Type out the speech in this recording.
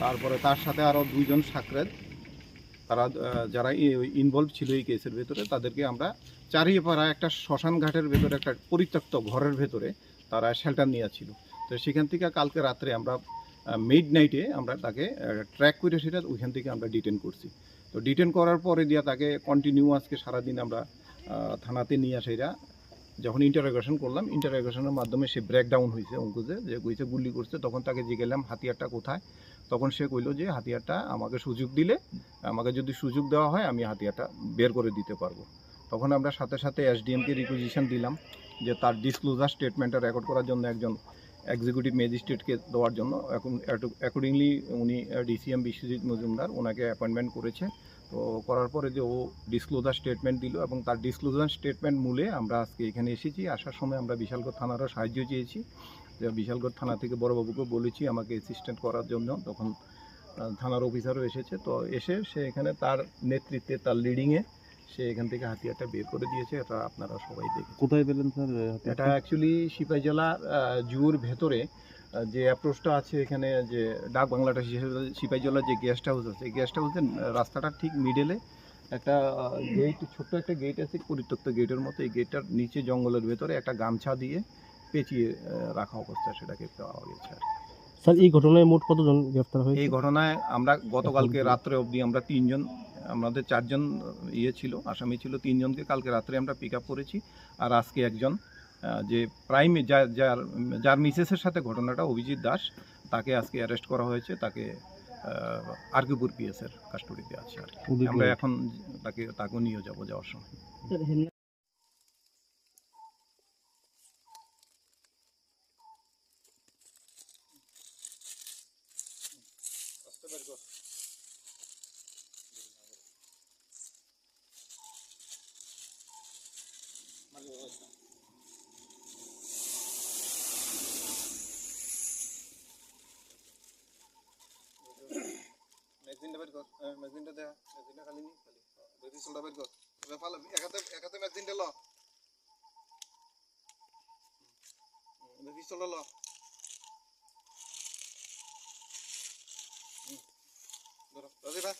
তারপরে তার সাথে আরও দুইজন সাকরেদ তারা যারা ইনভলভ ছিল এই কেসের ভেতরে, তাদেরকে আমরা চারিয়ে পাড়া একটা শ্মশান ঘাটের ভেতরে, একটা পরিত্যক্ত ঘরের ভেতরে তারা শেল্টার নিয়েছিল তো সেখান থেকে কালকে রাত্রে আমরা মিড নাইটে আমরা তাকে ট্র্যাক করে সেটা ওইখান থেকে আমরা ডিটেন করছি। তো ডিটেন করার পরে দিয়া তাকে কন্টিনিউ আজকে সারাদিন আমরা থানাতে নিয়ে আসা যখন ইন্টারোগেশন করলাম ইন্টারোগেশনের মাধ্যমে সে ব্রেকডাউন হয়েছে অঙ্কুজে যে কইছে গুলি করছে, তখন তাকে জিজ্ঞেলাম হাতিয়ারটা কোথায়? তখন সে কইলো যে, হাতিয়ারটা আমাকে সুযোগ দিলে আমাকে যদি সুযোগ দেওয়া হয়, আমি হাতিয়াটা বের করে দিতে পারব। তখন আমরা সাথে সাথে এসডিএমকে রিকুইজিশন দিলাম যে তার ডিসক্লোজার স্টেটমেন্টটা রেকর্ড করার জন্য একজন এক্সিকিউটিভ ম্যাজিস্ট্রেটকে দেওয়ার জন্য। এখন অ্যাকর্ডিংলি উনি ডিসিএম বিশ্বজিৎ মজুমদার ওনাকে অ্যাপয়েন্টমেন্ট করেছে। তো করার পরে যে ও ডিসক্লোজার স্টেটমেন্ট দিল এবং তার ডিসক্লোজার স্টেটমেন্ট মূলে আমরা আজকে এখানে এসেছি। আসার সময় আমরা বিশালগড় থানারও সাহায্য চেয়েছি। যে বিশালগড় থানা থেকে বড়বাবুকে বলেছি আমাকে অ্যাসিস্ট্যান্ট করার জন্য। তখন থানার অফিসারও এসেছে। তো এসে সে এখানে তার নেতৃত্বে তার লিডিংয়ে সে এখান থেকে হাতিয়ারটা বের করে দিয়েছে। এটা আপনারা সবাই দেখেছেন। কোথায় পেলেন স্যার এটা অ্যাকচুয়ালি সিপাহী জেলা জুর ভেতরে যে অ্যাপ্রোচটা আছে এখানে যে ডাক বাংলাটা সিপাহী জেলার যে গেস্ট হাউস আছে এই গেস্ট হাউসের রাস্তাটার ঠিক মিডলে একটা গেট ছোট্ট একটা গেট আছে পরিত্যক্ত গেটের মতো। এই গেটটার নিচে জঙ্গলের ভেতরে একটা গামছা দিয়ে পেঁচিয়ে রাখা অবস্থা সেটাকে পাওয়া গেছে আর কি। স্যার এই ঘটনায় মোট কতজন গ্রেফতার হয়েছে? এই ঘটনায় আমরা গতকালকে রাত্রে অবধি আমরা তিনজন আমাদের চারজন ইয়ে ছিল আসামি ছিল তিনজনকে কালকে রাত্রে আমরা পিক আপ করেছি। আর আজকে একজন যে প্রাইম যার যার যার মিসেসের সাথে ঘটনাটা অভিজিৎ দাস তাকে আজকে অ্যারেস্ট করা হয়েছে। তাকে আরকিপুর পিএসের কাস্টডিতে আছে আর কি। আমরা এখন তাকে তাকেও নিয়ে যাব যাওয়ার সময়। ম্যাগজিনটা বের কর ম্যাগজিনটা দে ম্যাগজিনটা খালি খালি বের পিস্তলটা বের কর এবার ফাল একাতে একাতে ল। বের ল। হুম, ধরো রাজি ভাই।